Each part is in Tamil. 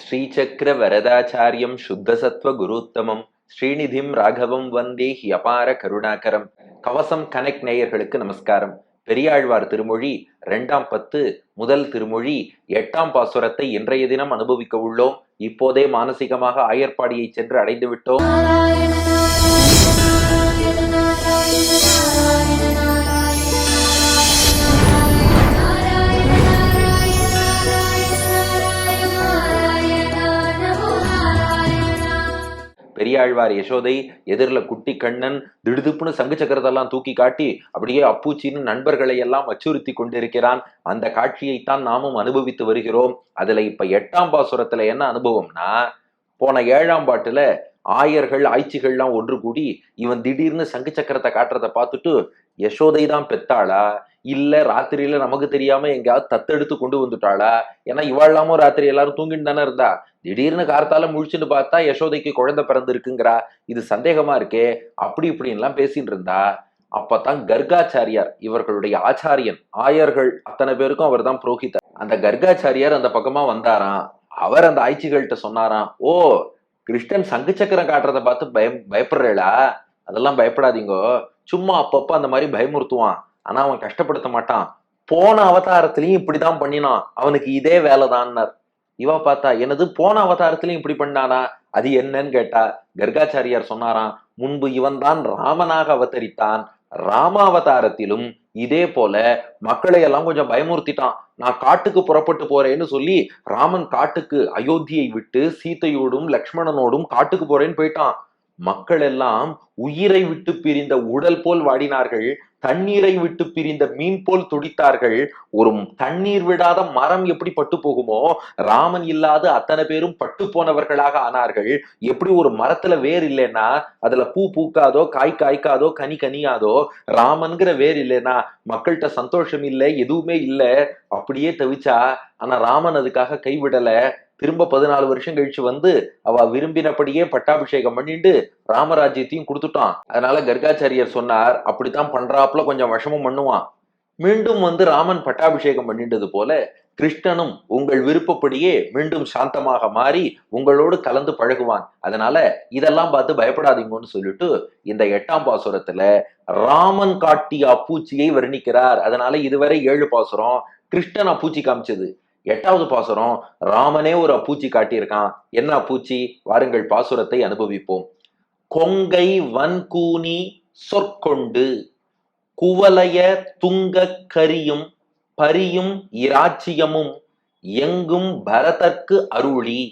ஸ்ரீசக்கர வரதாச்சாரியம் சுத்தசத்வ குருத்தமம். ஸ்ரீநிதிம் ராகவம் வந்தே ஹியபார கருணாகரம். கவசம் கனெக்ட் நேயர்களுக்கு நமஸ்காரம். பெரியாழ்வார் திருமொழி ரெண்டாம் பத்து முதல் திருமொழி எட்டாம் பாசுரத்தை இன்றைய தினம் அனுபவிக்க உள்ளோம். இப்போதே மானசீகமாக ஆயர்பாடியை சென்று அடைந்து விட்டோம் ஆழ்வார் யசோதை எதிரில் குட்டி கண்ணன் திடுதுப்புன்னு சங்கு சக்கரத்தெல்லாம் தூக்கி காட்டி அப்படியே அப்பூச்சின்னு நண்பர்களை எல்லாம் அச்சுறுத்தி கொண்டிருக்கிறான். அந்த காட்சியைத்தான் நாமும் அனுபவித்து வருகிறோம். அதுல இப்ப எட்டாம் பாசுரத்துல என்ன அனுபவம்னா போன ஏழாம் பாட்டுல ஆயர்கள் ஆய்ச்சிகள்லாம் ஒன்று கூடி இவன் திடீர்னு சங்கு சக்கரத்தை காட்டுறத பார்த்துட்டு யசோதை தான் பெத்தாளா? இல்ல ராத்திரியில நமக்கு தெரியாம எங்கேயாவது தத்தெடுத்து கொண்டு வந்துட்டாளா? ஏன்னா இவாழ்லாமோ ராத்திரி எல்லாரும் தூங்கிட்டு தானே இருந்தா? திடீர்னு கார்த்தால முழிச்சுன்னு பார்த்தா யசோதைக்கு குழந்தை பிறந்திருக்குங்கிறா. இது சந்தேகமா இருக்கே. அப்படி இப்படின்லாம் பேசிட்டு இருந்தா. அப்பதான் கர்காச்சாரியார் இவர்களுடைய ஆச்சாரியன் ஆயர்கள் அத்தனை பேருக்கும் அவர் தான் புரோகிதர். அந்த கர்காச்சாரியார் அந்த பக்கமா வந்தாராம். அவர் அந்த ஆய்ச்சிகள்கிட்ட சொன்னாராம் ஓ கிருஷ்ணன் சங்கு சக்கரம் காட்டுறத பார்த்து பயம் பயப்படுறேளா? அதெல்லாம் பயப்படாதீங்கோ. சும்மா அப்பப்போ அந்த மாதிரி பயமுறுத்துவான். ஆனா அவன் கஷ்டப்படுத்த மாட்டான். போன அவதாரத்திலையும் இப்படிதான் பண்ணினான். அவனுக்கு இதே வேலைதான்னார். இவ பார்த்தா எனது போன அவதாரத்திலையும் இப்படி பண்ணானா? அது என்னன்னு கேட்டா கர்காச்சாரியார் சொன்னாராம் முன்பு இவன் தான் ராமனாக அவதரித்தான். ராமாவதாரத்திலும் இதே போல மக்களை எல்லாம் கொஞ்சம் பயமுறுத்திட்டான். நான் காட்டுக்கு புறப்பட்டு போறேன்னு சொல்லி ராமன் காட்டுக்கு அயோத்தியை விட்டு சீதையோடும் லக்ஷ்மணனோடும் காட்டுக்கு போறேன்னு போயிட்டான். மக்கள் எல்லாம் உயிரை விட்டு பிரிந்த உடல் போல் வாடினார்கள். தண்ணீரை விட்டு பிரிந்த மீன் போல் துடித்தார்கள். ஒரு தண்ணீர் விடாத மரம் எப்படி பட்டு போகுமோ ராமன் இல்லாத அத்தனை பேரும் பட்டு போனவர்களாக ஆனார்கள். எப்படி ஒரு மரத்துல வேர் இல்லைன்னா அதுல பூ பூக்காதோ காய் காய்க்காதோ கனி கனியாதோ ராமன்கிற வேர் இல்லைன்னா மக்கள்கிட்ட சந்தோஷம் இல்லை எதுவுமே இல்லை அப்படியே தவிச்சா ஆனா ராமன் அதுக்காக கைவிடல. திரும்ப பதினாலு வருஷம் கழிச்சு வந்து அவ விரும்பினபடியே பட்டாபிஷேகம் பண்ணிட்டு ராமராஜ்யத்தையும் கொடுத்துட்டான். அதனால கர்காச்சாரியர் சொன்னார் அப்படித்தான் பண்றாப்புல கொஞ்சம் விஷமம் பண்ணுவான். மீண்டும் வந்து ராமன் பட்டாபிஷேகம் பண்ணிட்டது போல கிருஷ்ணனும் உங்கள் விருப்பப்படியே மீண்டும் சாந்தமாக மாறி உங்களோடு கலந்து பழகுவான். அதனால இதெல்லாம் பார்த்து பயப்படாதீங்கன்னு சொல்லிட்டு இந்த எட்டாம் பாசுரத்துல ராமன் காட்டிய அப்பூச்சியை வர்ணிக்கிறார். அதனால இதுவரை ஏழு பாசுரம் கிருஷ்ணன் அப்பூச்சி காமிச்சது. எட்டாவது பாசுரம் ராமனே ஒரு அப்பூச்சி காட்டியிருக்கான். என்ன அப்பூச்சி வாருங்கள் பாசுரத்தை அனுபவிப்போம். கொங்கை வன்கூனி சொற்கொண்டு குவலய துங்க கரியும் பரியும் இராச்சியமும் எங்கும் பரதற்கு அருளி.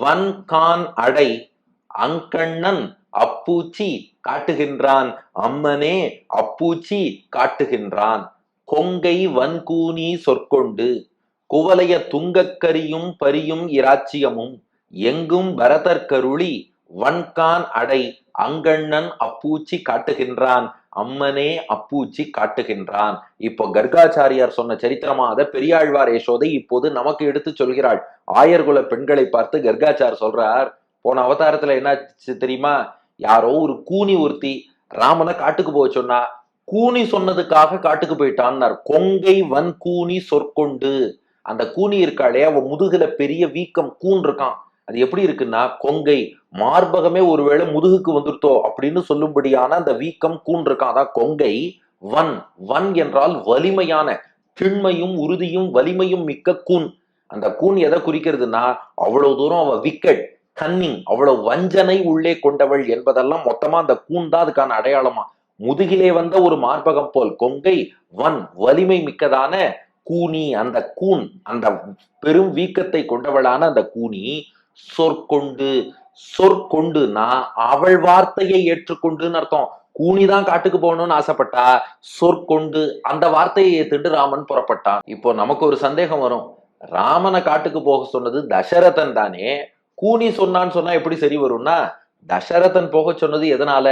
வன்கான் அடை அங்கண்ணன் அப்பூச்சி காட்டுகின்றான். அம்மனே அப்பூச்சி காட்டுகின்றான். கொங்கை வன்கூனி சொற்கொண்டு குவலைய துங்கக்கரியும் பரியும் இராச்சியமும் எங்கும் பரதற்கருளி வன்கான் அடை அங்கண்ணன் அப்பூச்சி காட்டுகின்றான் அம்மனே அப்பூச்சி காட்டுகின்றான். இப்போ கர்காச்சாரியார் சொன்ன சரித்திரமாக பெரியாழ்வார் யசோதை இப்போது நமக்கு எடுத்து சொல்கிறாள். ஆயர்குல பெண்களை பார்த்து கர்காச்சார் சொல்றார் போன அவதாரத்துல என்னாச்சு தெரியுமா? யாரோ ஒரு கூனி ஒருத்தி ராமனை காட்டுக்கு போக சொன்னா கூனி சொன்னதுக்காக காட்டுக்கு போயிட்டான்னார். கொங்கை வன் கூனி சொற்கொண்டு அந்த கூனி இருக்காளே அவன் முதுகுல பெரிய வீக்கம் கூன் இருக்கான். அது எப்படி இருக்குன்னா கொங்கை மார்பகமே ஒருவேளை முதுகுக்கு வந்துருத்தோ அப்படின்னு சொல்லும்படியான அந்த வீக்கம் கூன் இருக்கான். அதான் கொங்கை வன். வன் என்றால் வலிமையான திண்மையும் உறுதியும் வலிமையும் மிக்க கூன். அந்த கூன் எதை குறிக்கிறதுனா அவ்வளவு தூரம் அவ விக்கெட் கன்னிங் அவ்வளவு வஞ்சனை உள்ளே கொண்டவள் என்பதெல்லாம் மொத்தமா அந்த கூன் தான் அதுக்கான அடையாளமா. முதுகிலே வந்த ஒரு மார்பகம் போல் கொங்கை வன். வலிமை மிக்கதான கூனி அந்த கூன் அந்த பெரும் வீக்கத்தை கொண்டவளான அந்த கூனி சொற்கொண்டு சொற்கொண்டுனா அவள் வார்த்தையை ஏற்றுக்கொண்டுன்னு அர்த்தம். கூனி தான் காட்டுக்கு போகணும்னு ஆசைப்பட்டா சொற்கொண்டு அந்த வார்த்தையை ஏத்துண்டு ராமன் புறப்பட்டான். இப்போ நமக்கு ஒரு சந்தேகம் வரும். ராமனை காட்டுக்கு போக சொன்னது தசரதன் தானே? கூனி சொன்னான்னு சொன்னா எப்படி சரி வரும்னா தசரதன் போக சொன்னது எதனால?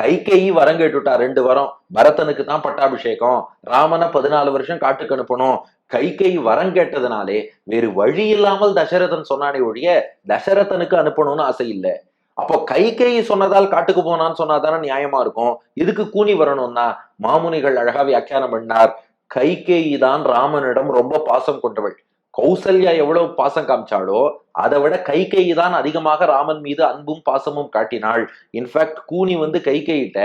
கைகேயி வரம் கேட்டுட்டா ரெண்டு வரம். பரதனுக்கு தான் பட்டாபிஷேகம். ராமனை பதினாலு வருஷம் காட்டுக்கு அனுப்பணும். கைகை வரம் கேட்டதுனாலே வேறு வழி இல்லாமல் தசரதன் சொன்னானே ஒழிய தசரதனுக்கு அனுப்பணும்னு ஆசை இல்லை. அப்போ கைகை சொன்னதால் காட்டுக்கு போனான்னு சொன்னாதானே நியாயமா இருக்கும். இதுக்கு கூனி வரணும்னா மாமுனிகள் அழகா வியாக்கியானம் பண்ணார். கைகேயி தான் ராமனிடம் ரொம்ப பாசம் கொண்டவள். கௌசல்யா எவ்வளவு பாசம் காமிச்சாலோ அதை விட கைகை தான் அதிகமாக ராமன் மீது அன்பும் பாசமும் காட்டினாள். இன்ஃபேக்ட் கூனி வந்து கைகையிட்ட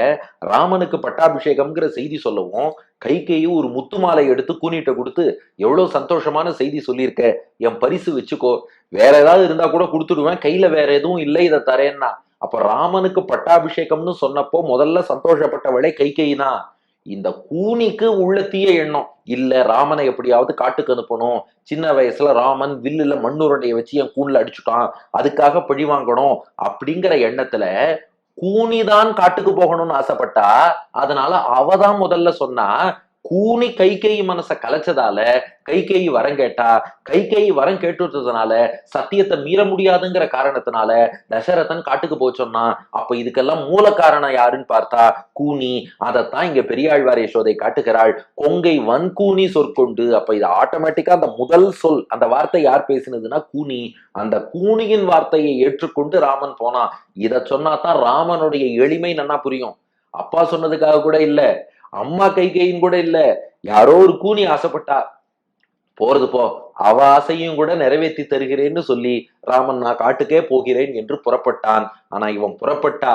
ராமனுக்கு பட்டாபிஷேகம்ங்கிற செய்தி சொல்லவும் கைகையும் ஒரு முத்து மாலை எடுத்து கூனிட்ட கொடுத்து எவ்வளவு சந்தோஷமான செய்தி சொல்லியிருக்க. என் பரிசு வச்சுக்கோ. வேற ஏதாவது இருந்தா கூட கொடுத்துடுவேன். கையில வேற எதுவும் இல்லை இதை தரேன்னா. அப்ப ராமனுக்கு பட்டாபிஷேகம்னு சொன்னப்போ முதல்ல சந்தோஷப்பட்டவளே கைகைனா இந்த கூனிக்கு உள்ள தீய எண்ணம். இல்ல ராமனை எப்படியாவது காட்டுக்கு அனுப்பணும். சின்ன வயசுல ராமன் வில்லுல மண்ணுருண்டைய வச்சு என் கூண்ல அடிச்சுட்டான். அதுக்காக பழி வாங்கணும். அப்படிங்கிற எண்ணத்துல கூனிதான் காட்டுக்கு போகணும்னு ஆசைப்பட்டா அதனால அவதான் முதல்ல சொன்னா கூனி கைகேயி மனச கலைச்சதால கைகேயி வரம் கேட்டா கைகேயி வரம் கேட்டுட்டதுனால சத்தியத்தை மீற முடியாதுங்கிற காரணத்தினால தசரதன் காட்டுக்கு போக அப்ப இதுக்கெல்லாம் மூல காரணம் யாருன்னு பார்த்தா கூனி. அதைத்தான் இங்க பெரியாழ்வார் யசோதை காட்டுகிறாள். கொங்கை வன்கூனி சொற்கொண்டு அப்ப இது ஆட்டோமேட்டிக்கா அந்த முதல் சொல் அந்த வார்த்தை யார் பேசினதுன்னா கூனி. அந்த கூனியின் வார்த்தையை ஏற்றுக்கொண்டு ராமன் போனான். இத சொன்னா தான் ராமனுடைய எளிமை நன்னா புரியும். அப்பா சொன்னதுக்காக கூட இல்ல. அம்மா கை கையும் கூட இல்ல. யாரோ ஒரு கூனி ஆசைப்பட்டா போறது போ அவ ஆசையும் கூட நிறைவேற்றி தருகிறேன்னு சொல்லி ராமன் நான் காட்டுக்கே போகிறேன் என்று புறப்பட்டான். ஆனா இவன் புறப்பட்டா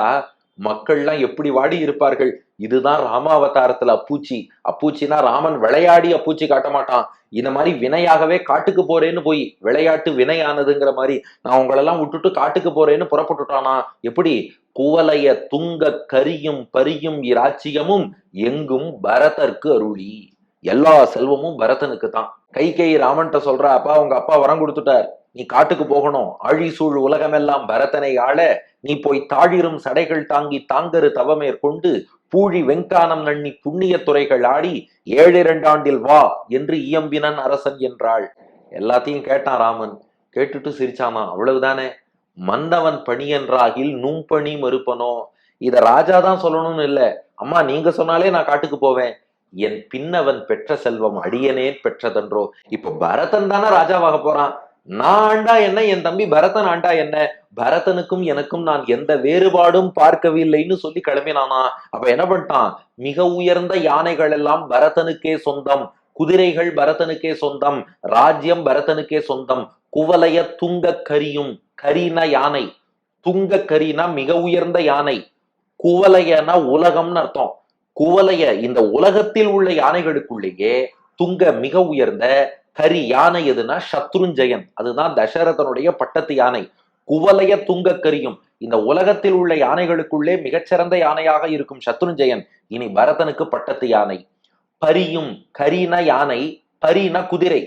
மக்கள்லாம் எப்படி வாடி இருப்பார்கள்? இதுதான் ராமாவதாரத்துல அப்பூச்சி. அப்பூச்சினா ராமன் விளையாடி அப்பூச்சி காட்ட மாட்டான். இந்த மாதிரி வினையாகவே காட்டுக்கு போறேன்னு போய் விளையாட்டு வினையானதுங்கிற மாதிரி நான் உங்களெல்லாம் விட்டுட்டு காட்டுக்கு போறேன்னு புறப்பட்டுட்டானா? எப்படி? குவலைய துங்க கரியும் பரியும் இராச்சியமும் எங்கும் பரதற்கு அருளி. எல்லா செல்வமும் பரதனுக்கு தான் கை கை ராமன்ட்ட சொல்ற அப்பா உங்க அப்பா வரம் கொடுத்துட்டார். நீ காட்டுக்கு போகணும். ஆழி சூழ் உலகமெல்லாம் பரதனை ஆள. நீ போய் தாழிரும் சடைகள் தாங்கி தாங்கரு தவமேற்கொண்டு பூழி வெங்கானம் நன்னி புண்ணிய துறைகள் ஆடி ஏழிரண்டாண்டில் வா என்று இயம்பினன் அரசன் என்றாள். எல்லாத்தையும் கேட்டான் ராமன். கேட்டுட்டு சிரிச்சானா? அவ்வளவுதானே. மன்னவன் பணி என்றாகில் நும்பணி மறுப்பனோ? இத ராஜா தான் சொல்லணும்னு இல்ல. அம்மா நீங்க சொன்னாலே நான் காட்டுக்கு போவேன். என் பின்னவன் பெற்ற செல்வம் அடியனேன் பெற்றதன்றோ? இப்ப பரதன் தானே ராஜாவாக போறான். நான் ஆண்டா என்ன என் தம்பி பரதன் ஆண்டா என்ன? பரதனுக்கும் எனக்கும் நான் எந்த வேறுபாடும் பார்க்கவில்லைன்னு சொல்லி கிளம்பினானா? அப்ப என்ன பண்ணிட்டான்? மிக உயர்ந்த யானைகள் எல்லாம் பரதனுக்கே சொந்தம். குதிரைகள் பரதனுக்கே சொந்தம். ராஜ்யம் பரதனுக்கே சொந்தம். குவலைய துங்க கரியும். கரினா யானை. துங்க கரினா மிக உயர்ந்த யானை. குவலையனா உலகம்னு அர்த்தம். குவலைய இந்த உலகத்தில் உள்ள யானைகளுக்குள்ளேயே துங்க மிக உயர்ந்த ஹரி யானை எதுனா சத்ருஞ்சயன். அதுதான் தசரதனுடைய பட்டத்து யானை. குவலைய துங்க கரியும். இந்த உலகத்தில் உள்ள யானைகளுக்குள்ளே மிகச்சிறந்த யானையாக இருக்கும் சத்ருஞ்சயன். இனி பரதனுக்கு பட்டத்து யானை. பரியும் கரின யானை பரின குதிரை.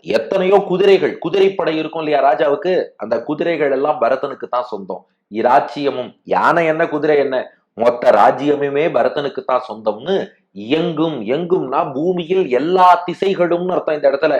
எத்தனையோ குதிரைகள் குதிரைப்படை இருக்கும் இல்லையா ராஜாவுக்கு? அந்த குதிரைகள் எல்லாம் பரதனுக்கு தான் சொந்தம். இராச்சியமும் யானை என்ன குதிரை என்ன? மொத்த ராஜ்யமுமே பரதனுக்கு தான் சொந்தம்னு எங்கும் எங்கும்னா பூமியில் எல்லா திசைகளும்னு அர்த்தம் இந்த இடத்துல.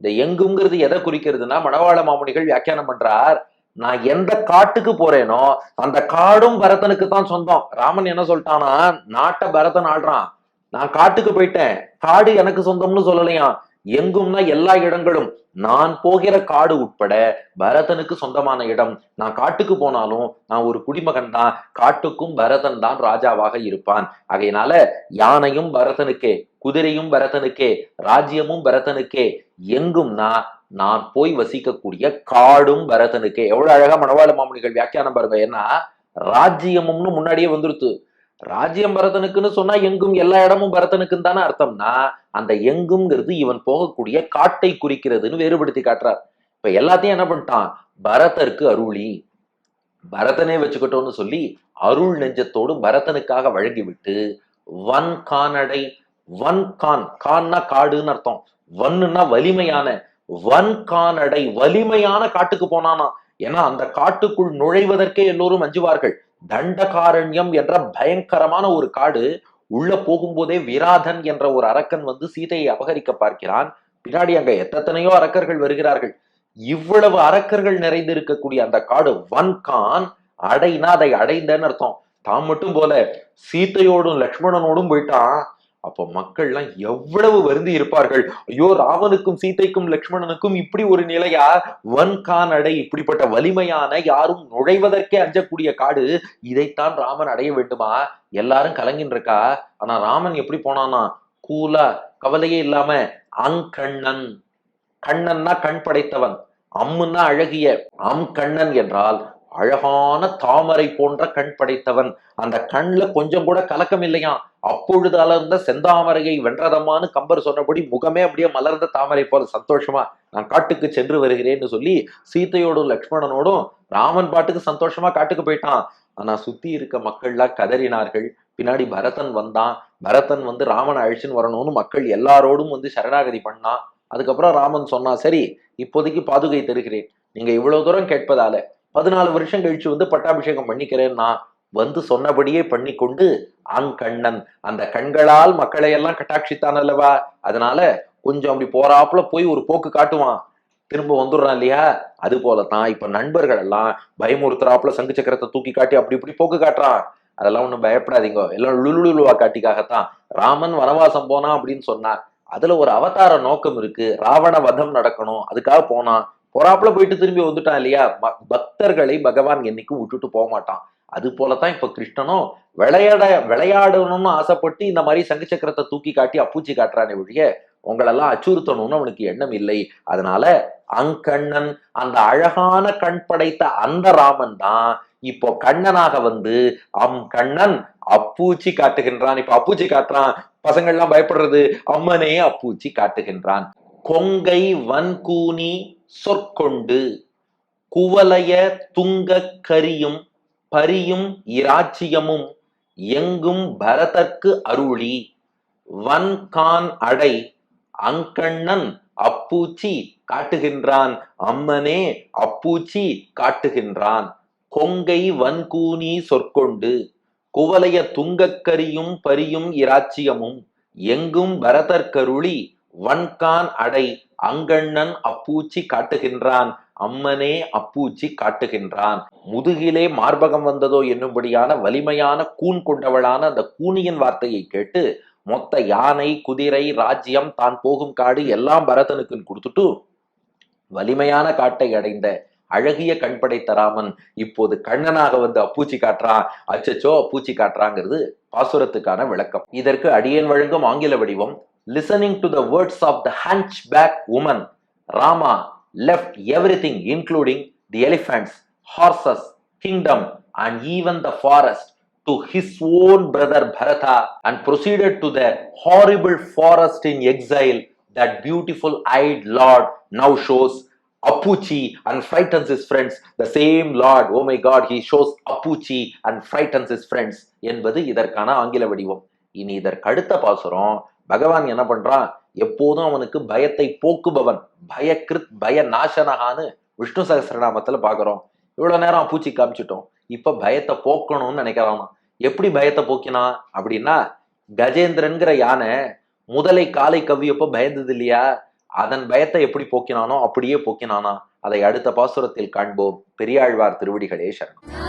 இந்த எங்குங்கிறது எதை குறிக்கிறதுனா மணவாள மாமுனிகள் வியாக்கியானம் பண்றார். நான் எந்த காட்டுக்கு போறேனோ அந்த காடும் பரதனுக்கு தான் சொந்தம். ராமன் என்ன சொல்லிட்டானா நாட்டை பரதன் ஆடுறான் நான் காட்டுக்கு போயிட்டேன். காடு எனக்கு சொந்தம்னு சொல்லலையா எங்கும்னா எல்லா இடங்களும். நான் போகிற காடு உட்பட பரதனுக்கு சொந்தமான இடம். நான் காட்டுக்கு போனாலும் நான் ஒரு குடிமகன் தான். காட்டுக்கும் பரதன் தான் ராஜாவாக இருப்பான். ஆகையினால யானையும் பரதனுக்கே குதிரையும் பரதனுக்கே ராஜ்யமும் பரதனுக்கே எங்கும்னா நான் போய் வசிக்கக்கூடிய காடும் பரதனுக்கே. எவ்வளவு அழகா மணவாள மாமுனிகள் வியாக்கியானம் பாருங்க. ஏன்னா ராஜ்யமும்னு முன்னாடியே வந்துருத்து. ராஜ்யம் பரதனுக்குன்னு சொன்னா எங்கும் எல்லா இடமும் பரதனுக்குன்னு தானே அர்த்தம்னா அந்த எங்குங்கிறது இவன் போகக்கூடிய காட்டை குறிக்கிறதுன்னு வேறுபடுத்தி காட்டுறார். இப்ப எல்லாத்தையும் என்ன பண்ணிட்டான்? பரதருக்கு அருளி. பரதனே வச்சுக்கிட்டோம்னு சொல்லி அருள் நெஞ்சத்தோடு பரதனுக்காக வழங்கிவிட்டு வன் கானடை வன் கான். கான்னா காடுன்னு அர்த்தம். வன்னுன்னா வலிமையான. வன் கானடை வலிமையான காட்டுக்கு போனானா ஏன்னா அந்த காட்டுக்குள் நுழைவதற்கே எல்லோரும் அஞ்சுவார்கள். தண்டகாரண்யம் என்ற பயங்கரமான ஒரு காடு உள்ள போகும்போதே விராதன் என்ற ஒரு அரக்கன் வந்து சீதையை அபகரிக்க பார்க்கிறான். பின்னாடி அங்க எத்தனையோ அரக்கர்கள் வருகிறார்கள். இவ்வளவு அரக்கர்கள் நிறைந்து இருக்கக்கூடிய அந்த காடு வன்கான் அடைனா அதை அடைந்தன்னு அர்த்தம். தான் மட்டும் போல சீத்தையோடும் லக்ஷ்மணனோடும் போயிட்டான். அப்போ மக்கள்லாம் எவ்வளவு வருந்தி இருப்பார்கள்? ஐயோ ராவனுக்கும் சீதைக்கும் லக்ஷ்மணனுக்கும் இப்படி ஒரு நிலையா? வன்கான் இப்படிப்பட்ட வலிமையான யாரும் நுழைவதற்கே அஞ்சக்கூடிய காடு இதைத்தான் ராமன் அடைய வேண்டுமா? எல்லாரும் கலங்கின்னு இருக்கா ஆனா ராமன் எப்படி போனானா? கூலா கவலையே இல்லாம அங்கண்ணன். கண்ணன்னா கண் படைத்தவன். அம்முன்னா அழகிய அம் கண்ணன் என்றால் அழகான தாமரை போன்ற கண் படைத்தவன். அந்த கண்ல கொஞ்சம் கூட கலக்கம் இல்லையா? அப்பொழுது அலர்ந்த செந்தாமரையை வென்றதம்மான்னு கம்பர் சொன்னபடி முகமே அப்படியே மலர்ந்த தாமரை போல சந்தோஷமா நான் காட்டுக்கு சென்று வருகிறேன்னு சொல்லி சீதையோடும் லக்ஷ்மணனோடும் ராமன் பாட்டுக்கு சந்தோஷமா காட்டுக்கு போயிட்டான். ஆனா சுத்தி இருக்க மக்கள்லாம் கதறினார்கள். பின்னாடி பரதன் வந்தான். பரதன் வந்து ராமனை அழிச்சுன்னு வரணும்னு மக்கள் எல்லாரோடும் வந்து சரணாகதி பண்ணான். அதுக்கப்புறம் ராமன் சொன்னான் சரி இப்போதைக்கு பாதுகை தருகிறேன். நீங்க இவ்வளவு தூரம் கேட்பதால பதினாலு வருஷம் கழிச்சு வந்து பட்டாபிஷேகம் பண்ணிக்கிறேன்னா வந்து சொன்னபடியே பண்ணி கொண்டு அங்கண்ணன் அந்த கண்களால் மக்களை எல்லாம் கட்டாட்சித்தான் அல்லவா? அதனால கொஞ்சம் அப்படி போறாப்புல போய் ஒரு போக்கு காட்டுவான். திரும்ப வந்துடுறான் இல்லையா? அது போலதான் இப்ப நண்பர்கள் எல்லாம் பயமுறுத்துறாப்புல சங்கு சக்கரத்தை தூக்கி காட்டி அப்படி இப்படி போக்கு காட்டுறான். அதெல்லாம் ஒண்ணும் பயப்படாதீங்க. எல்லாம் லுலுலுவா காட்டிக்காகத்தான். ராமன் வனவாசம் போனா அப்படின்னு சொன்னா அதுல ஒரு அவதார நோக்கம் இருக்கு. ராவண வதம் நடக்கணும். அதுக்காக போனான். பொறாப்புல போயிட்டு திரும்பி வந்துட்டான் இல்லையா? பக்தர்களை பகவான் என்னைக்கும் விட்டுட்டு போக மாட்டான். அது போலதான் இப்ப கிருஷ்ணனும் விளையாட விளையாடணும்னு ஆசைப்பட்டு இந்த மாதிரி சங்கு சக்கரத்தை தூக்கி காட்டி அப்பூச்சி காட்டுறானே ஒழிய உங்களெல்லாம் அச்சுறுத்தணும்னு அவனுக்கு எண்ணம் இல்லை. அதனால அங்கண்ணன் அந்த அழகான கண் படைத்த அந்த ராமன் தான் இப்போ கண்ணனாக வந்து அம் கண்ணன் அப்பூச்சி காட்டுகின்றான். இப்ப அப்பூச்சி காட்டுறான். பசங்கள்லாம் பயப்படுறது அம்மனே அப்பூச்சி காட்டுகின்றான். கொங்கை வன்கூனி சொற்கொண்டு குவலய துங்கக் கரியும் பரியும் இராச்சியமும் எங்கும் பரதற்கு அருளி வன்கான் அடை அங்கண்ணன் அப்பூச்சி காட்டுகின்றான் அம்மனே அப்பூச்சி காட்டுகின்றான். கொங்கை வன்கூனி சொற்கொண்டு குவலைய துங்கக்கரியும் பரியும் இராச்சியமும் எங்கும் பரதற்கருளி வன்கான் அடை அங்கண்ணன் அப்பூச்சி காட்டுகின்றான். அம்மனே அப்பூச்சி காட்டுகின்றான். முதுகிலே மார்பகம் வந்ததோ என்னும்படியான வலிமையான கூன் கொண்டவளான அந்த கூனியின் வார்த்தையை கேட்டு மொத்த யானை குதிரை ராஜ்யம் தான் போகும் காடு எல்லாம் பரதனுக்கு கொடுத்துட்டு வலிமையான காட்டை அடைந்த அழகிய கண் படைத்த ராமன் இப்போது கண்ணனாக வந்து அப்பூச்சி காட்டுறான் அச்சச்சோ அப்பூச்சி காட்டுறாங்கிறது பாசுரத்துக்கான விளக்கம். இதற்கு அடியேன் வழங்கும் ஆங்கில வடிவம் listening to the words of the hunchback woman Rama left everything including the elephants horses kingdom and even the forest to his own brother Bharata and proceeded to the horrible forest in exile that beautiful eyed lord now shows Apuchi and frightens his friends. The same Lord, oh my God, he shows Apuchi and frightens his friends என்பது இதற்கான ஆங்கில வடிவம் இனி இதற்கு அடுத்த பாசுரம் பகவான் என்ன பண்றான்? எப்போதும் அவனுக்கு பயத்தை போக்குபவன். பயக்ருத் பய நாசனகான்னு விஷ்ணு சகசிரநாமத்துல பாக்குறோம். இவ்வளவு நேரம் பூச்சி காமிச்சிட்டோம். இப்ப பயத்தை போக்கணும்னு நினைக்கிறானா? எப்படி பயத்தை போக்கினா? அப்படின்னா கஜேந்திரன்கிற யானை முதலை காலை கவ்வியப்போ பயந்தது இல்லையா? அதன் பயத்தை எப்படி போக்கினானோ அப்படியே போக்கினானா? அதை அடுத்த பாசுரத்தில் காண்போம். பெரியாழ்வார் திருவடிகளே சரணம்.